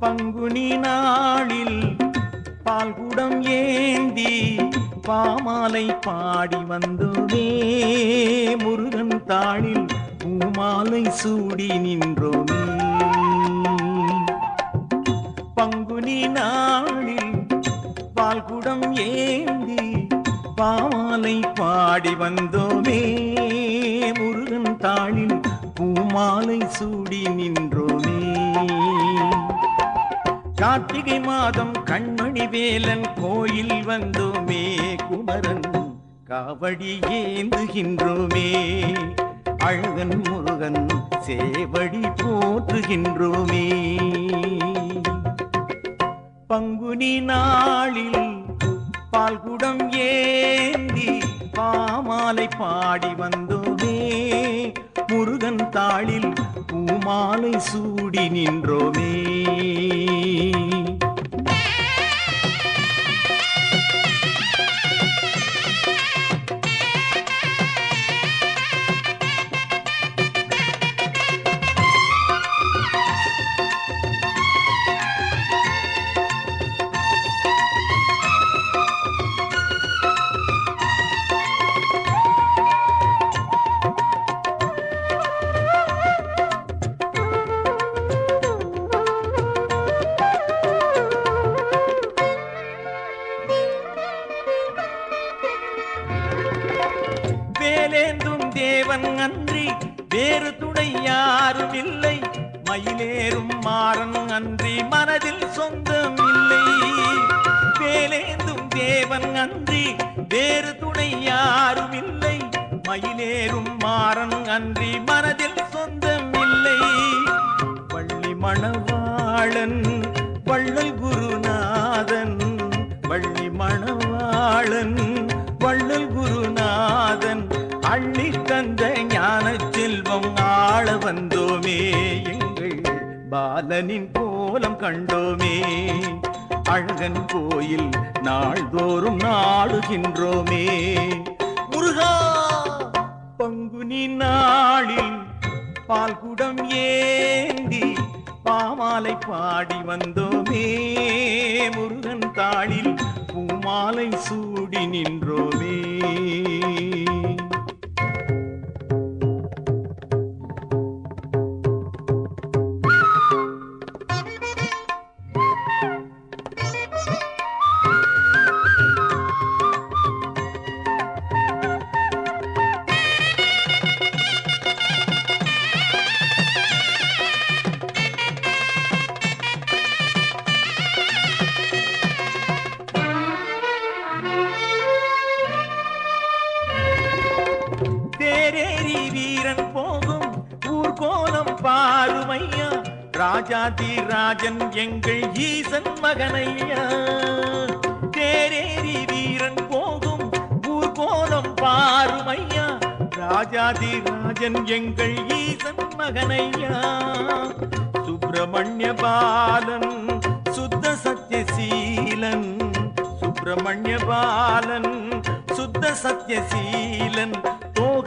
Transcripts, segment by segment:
பங்குனி நாளில் பால்குடம் ஏந்தி பாமாலை பாடி வந்தோமே முருகன் தாளில் பூமாலை சூடி நின்றோமே. பங்குனி நாளில் பால்குடம் ஏந்தி பாமாலை பாடி வந்தோமே. முருகன் தாளில் பூமாலை சூடி நின்றோமே. கார்த்திகை மாதம் கண்மணி வேலன் கோயில் வந்தோமே குமரன் காவடி ஏந்துகின்றோமே. அழகன் முருகன் சேவடி போற்றுகின்றோமே. பங்குனி நாளில் பால்குடம் ஏந்தி பாமாலை பாடி வந்தோமே முருகன் தாளில் பூமாலை சூடி நின்றோமே. தேவன் அன்றி வேறு துணை யாரும் இல்லை மயிலேறும் மாறன் அன்றி மனதில் சொந்தம் இல்லை வேலேந்தும் தேவன் அன்றி வேறு துணை யாரும் இல்லை மயிலேறும் மாறன் அன்றி மனதில் சொந்தம் இல்லை வள்ளி மணவாளன் வள்ளல் குருநாதன். வள்ளி மணவாளன் வள்ளல் குருநாதன். வந்தோமே எங்கள் பாலனின் கோலம் கண்டோமே. அழகன் கோயில் நாள்தோறும் நாடுகின்றோமே. முருகா பங்குனி நாளில் பால்குடம் ஏந்தி பாமாலை பாடி வந்தோமே. முருகன் தாளில் பூமாலை சூடி நின்றோமே. வீரன் போகும் ஊர்கோலம் பாருமையா. ராஜாதி ராஜன் எங்கள் ஈசன் மகனையா. தேரேறி வீரன் போகும் ஊர்கோலம் பாருமையா. ராஜாதி ராஜன் எங்கள் ஈசன் மகனையா. சுப்பிரமணிய பாலன் சுத்த சத்தியசீலன் சுப்பிரமணிய பாலன் சுத்த சத்தியசீலன்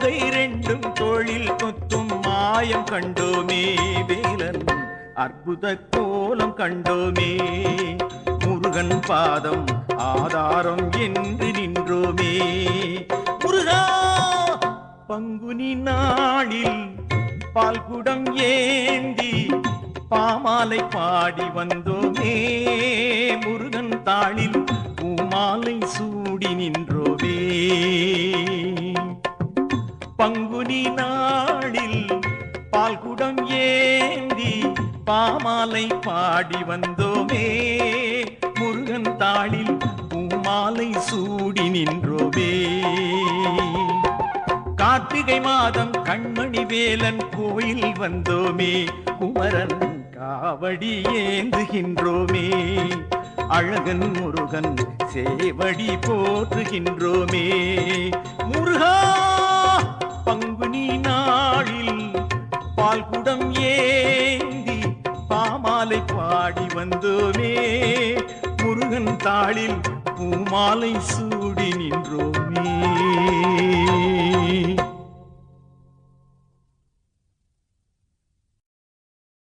புகை ரெண்டும் தொழில் கொத்தும் மாயம் கண்டோமே வேலன் அற்புத கோலம் கண்டோமே. முருகன் பாதம் ஆதாரம் என்று நின்றோமே. முருகா பங்குனி நாளில் பால்குடம் ஏந்தி பாமாலை பாடி வந்தோமே. முருகன் தாளில் பூமாலை சூடி நின்றோமே. பாமாலை பாடி வந்தோமே. முருகன் தாளில் பூமாலை சூடி நின்றோமே. கார்த்திகை மாதம் கண்மணி வேலன் கோயில் வந்தோமே. குமரன் காவடி ஏந்துகின்றோமே. அழகன் முருகன் சேவடி போற்றுகின்றோமே. முருகா! நாளில் பூமாலை சூடி நின்றோமே.